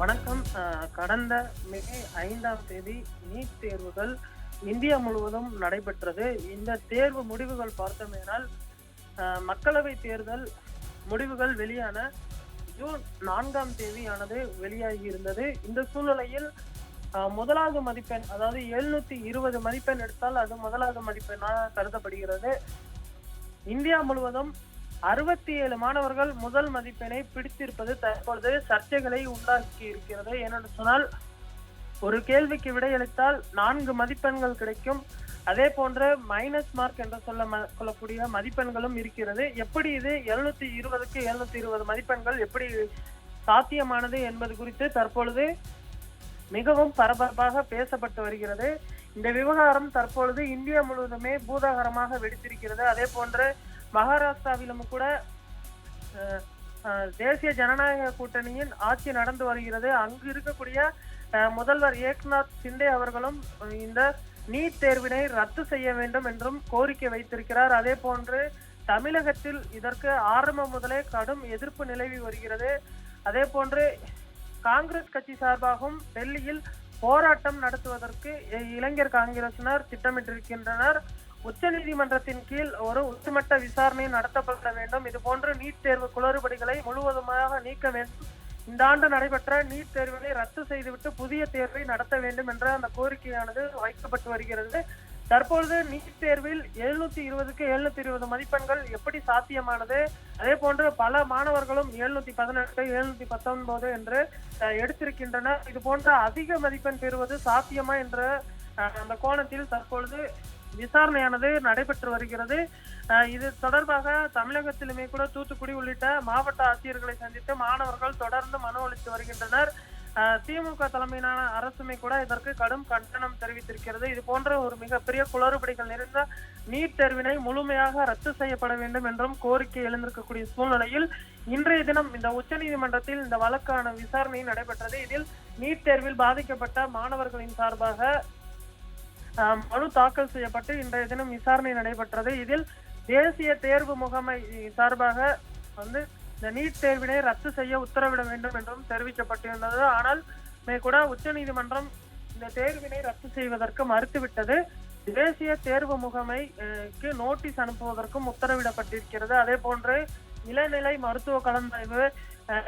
வணக்கம். கடந்த மே ஐந்தாம் தேதி நீட் தேர்வுகள் இந்தியா முழுவதும் நடைபெற்றது. இந்த தேர்வு முடிவுகள் பார்த்தோமேனால் மக்களவை தேர்தல் முடிவுகள் வெளியான ஜூன் நான்காம் தேதியானது வெளியாகி இருந்தது. இந்த சூழ்நிலையில் முதலாவது மதிப்பெண் அதாவது எழுநூத்தி இருபது மதிப்பெண் எடுத்தால் அது முதலாவது மதிப்பெண்ணாக கருதப்படுகிறது. இந்தியா முழுவதும் அறுபத்தி ஏழு மாணவர்கள் முதல் மதிப்பெண்ணை பிடித்திருப்பது தற்பொழுது சர்ச்சைகளை உண்டாக்கி இருக்கிறது. ஏனென்று சொன்னால் ஒரு கேள்விக்கு விடையளித்தால் நான்கு மதிப்பெண்கள் கிடைக்கும். அதே போன்ற மைனஸ் மார்க் என்று சொல்ல ம- கொள்ளக்கூடிய மதிப்பெண்களும் இருக்கிறது. எப்படி இது எழுநூத்தி இருபதுக்கு எழுநூத்தி இருபது மதிப்பெண்கள் எப்படி சாத்தியமானது என்பது குறித்து தற்பொழுது மிகவும் பரபரப்பாக பேசப்பட்டு வருகிறது. இந்த விவகாரம் தற்பொழுது இந்தியா முழுவதுமே பூதாகரமாக வெடித்திருக்கிறது. அதே போன்று மகாராஷ்டிராவிலும் கூட தேசிய ஜனநாயக கூட்டணியின் ஆட்சி நடந்து வருகிறது. அங்கு இருக்கக்கூடிய முதல்வர் ஏக்நாத் சிண்டே அவர்களும் இந்த நீட் தேர்வினை ரத்து செய்ய வேண்டும் என்றும் கோரிக்கை வைத்திருக்கிறார். அதே போன்று தமிழகத்தில் இதற்கு ஆரம்பம் முதலே கடும் எதிர்ப்பு நிலவி வருகிறது. அதே போன்று காங்கிரஸ் கட்சி சார்பாகவும் டெல்லியில் போராட்டம் நடத்துவதற்கு இளைஞர் காங்கிரசினர் திட்டமிட்டிருக்கின்றனர். உச்சநீதிமன்றத்தின் கீழ் ஒரு உச்சமட்ட விசாரணை நடத்தப்பட வேண்டும். இது போன்ற நீட் தேர்வு குளறுபடிகளை முழுவதுமாக நீக்க வேண்டும். இந்த ஆண்டு நடைபெற்ற நீட் தேர்வினை ரத்து செய்துவிட்டு புதிய தேர்வை நடத்த வேண்டும் என்ற அந்த கோரிக்கையானது வைக்கப்பட்டு வருகிறது. தற்பொழுது நீட் தேர்வில் எழுநூத்தி இருபதுக்கு எழுநூத்தி இருபது மதிப்பெண்கள் எப்படி சாத்தியமானது? அதே போன்று பல மாணவர்களும் எழுநூத்தி பதினெட்டு எழுநூத்தி பத்தொன்பது என்று அஹ், எடுத்திருக்கின்றனர். இது போன்ற அதிக மதிப்பெண் பெறுவது சாத்தியமா என்ற அஹ், அந்த கோணத்தில் தற்பொழுது விசாரணையானது நடைபெற்று வருகிறது. இது தொடர்பாக தமிழகத்திலுமே கூட தூத்துக்குடி உள்ளிட்ட மாவட்ட ஆட்சியர்களை சந்தித்து மாணவர்கள் தொடர்ந்து மனு அளித்து வருகின்றனர். திமுக தலைமையிலான அரசுமே கூட இதற்கு கடும் கண்டனம் தெரிவித்திருக்கிறது. இது போன்ற ஒரு மிகப்பெரிய குளறுபடிகள் நிறைந்த நீட் தேர்வினை முழுமையாக ரத்து செய்யப்பட வேண்டும் என்றும் கோரிக்கை எழுந்திருக்கக்கூடிய சூழ்நிலையில் இன்றைய தினம் இந்த உச்சநீதிமன்றத்தில் இந்த வழக்கான விசாரணை நடைபெற்றது. இதில் நீட் தேர்வில் பாதிக்கப்பட்ட மாணவர்களின் சார்பாக மனு தாக்கல் செய்யப்பட்டு இன்றைய தினம் விசாரணை நடைபெற்றது. இதில் தேசிய தேர்வு முகமை சார்பாக வந்து இந்த நீட் தேர்வினை ரத்து செய்ய உத்தரவிட வேண்டும் என்றும் தெரிவிக்கப்பட்டிருந்தது. ஆனால் மே கூட உச்சநீதிமன்றம் இந்த தேர்வினை ரத்து செய்வதற்கு மறுத்துவிட்டது. தேசிய தேர்வு முகமைக்கு நோட்டீஸ் அனுப்புவதற்கும் உத்தரவிடப்பட்டிருக்கிறது. அதே போன்று இளநிலை மருத்துவ கலந்தாய்வு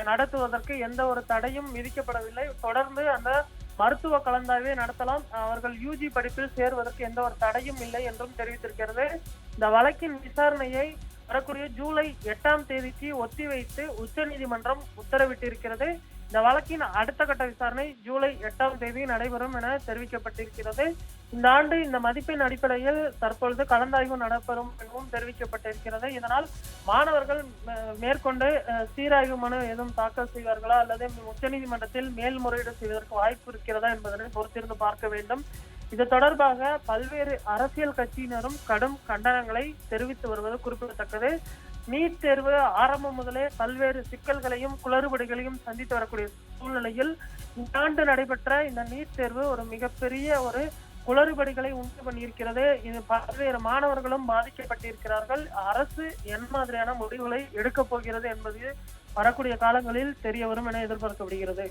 நடத்துவதற்கு எந்த ஒரு தடையும் விதிக்கப்படவில்லை. தொடர்ந்து அந்த மருத்துவ கலந்தாய்வை நடத்தலாம். அவர்கள் யூஜி படிப்பில் சேருவதற்கு எந்த ஒரு தடையும் இல்லை என்றும் தெரிவித்திருக்கிறது. இந்த வழக்கின் விசாரணையை வரக்கூடிய ஜூலை எட்டாம் தேதிக்கு ஒத்திவைத்து உச்சநீதிமன்றம் உத்தரவிட்டிருக்கிறது. இந்த வழக்கின் அடுத்த கட்ட விசாரணை ஜூலை எட்டாம் தேதி நடைபெறும் என தெரிவிக்கப்பட்டிருக்கிறது. இந்த ஆண்டு இந்த மதிப்பின் அடிப்படையில் தற்பொழுது கலந்தாய்வு நடைபெறும் எனவும் தெரிவிக்கப்பட்டிருக்கிறது. இதனால் மாணவர்கள் மேற்கொண்டு சீராய்வு மனு எதுவும் தாக்கல் செய்வார்களா அல்லது உச்சநீதிமன்றத்தில் மேல்முறையீடு செய்வதற்கு வாய்ப்பு இருக்கிறதா என்பதனை பொறுத்திருந்து பார்க்க வேண்டும். இது தொடர்பாக பல்வேறு அரசியல் கட்சியினரும் கடும் கண்டனங்களை தெரிவித்து வருவது குறிப்பிடத்தக்கது. நீட் தேர்வு ஆரம்பம் முதலே பல்வேறு சிக்கல்களையும் குளறுபடிகளையும் சந்தித்து வரக்கூடிய சூழ்நிலையில் இந்த ஆண்டு நடைபெற்ற இந்த நீட் தேர்வு ஒரு மிகப்பெரிய ஒரு குளறுபடிகளை உண்டு பண்ணியிருக்கிறது. இது பல்வேறு மாணவர்களும் பாதிக்கப்பட்டிருக்கிறார்கள். அரசு என் மாதிரியான முடிவுகளை எடுக்கப் போகிறது என்பது வரக்கூடிய காலங்களில் தெரிய வரும் என எதிர்பார்க்கப்படுகிறது.